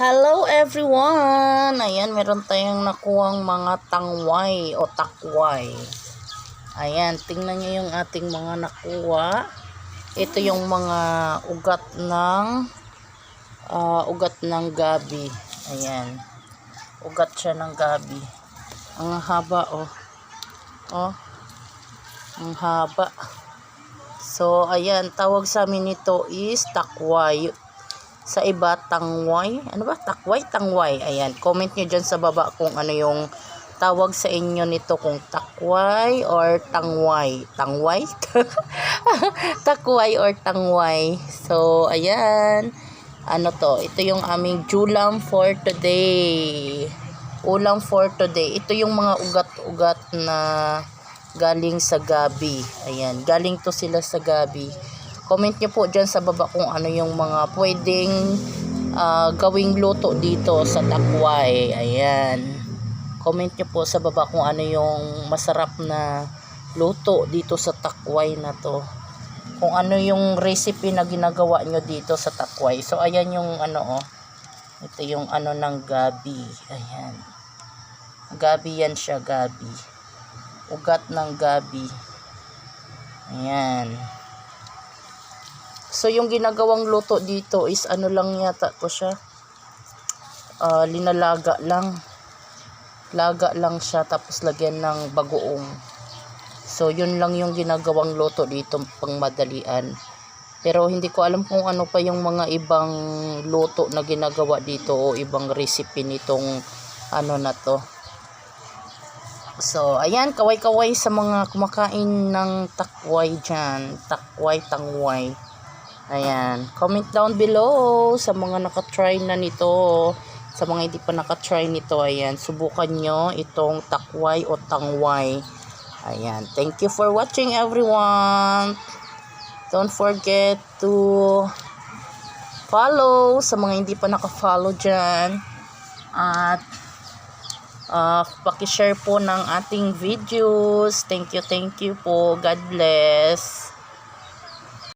Hello everyone! Ayan, meron tayong nakuwang mga tangway o takway. Ayan, tingnan nyo yung ating mga nakuha. Ito yung mga ugat ng ah, ugat ng gabi. Ayan. Ugat siya ng gabi. Ang haba oh. Oh. Ang haba. So, ayan, tawag sa amin nito is takway sa iba tangway. Ano ba? Takway tangway. Ayan. Comment nyo dyan sa baba kung ano yung tawag sa inyo nito kung takway or tangway. Tangway? Takway or tangway. So ayan. Ano to? Ito yung aming julam for today. Ulam for today. Ito yung mga ugat-ugat na galing sa gabi. Ayan. Galing to sila sa gabi Comment nyo po dyan sa baba kung ano yung mga pwedeng ah, gawing luto dito sa takway. Ayan. Comment nyo po sa baba kung ano yung masarap na luto dito sa takway na to. Kung ano yung recipe na ginagawa nyo dito sa takway. So, ayan yung ano oh. Ito yung ano ng gabi. Ayan. Gabi yan siya, gabi. Ugat ng gabi. Ayan. So, yung ginagawang luto dito is ano lang yata to siya. Ah, linalaga lang. Laga lang siya tapos lagyan ng bagoong. So, yun lang yung ginagawang luto dito pang madalian. Pero hindi ko alam kung ano pa yung mga ibang luto na ginagawa dito o ibang recipe nitong ano na to. So, ayan, kaway-kaway sa mga kumakain ng takway dyan. Takway, tangway. Ayan. Comment down below sa mga nakatry na nito. Sa mga hindi pa nakatry nito. Ayan. Subukan nyo itong takway o tangway. Ayan. Thank you for watching everyone. Don't forget to follow sa mga hindi pa naka-follow dyan. At uh, pakishare po ng ating videos. Thank you, thank you po. God bless.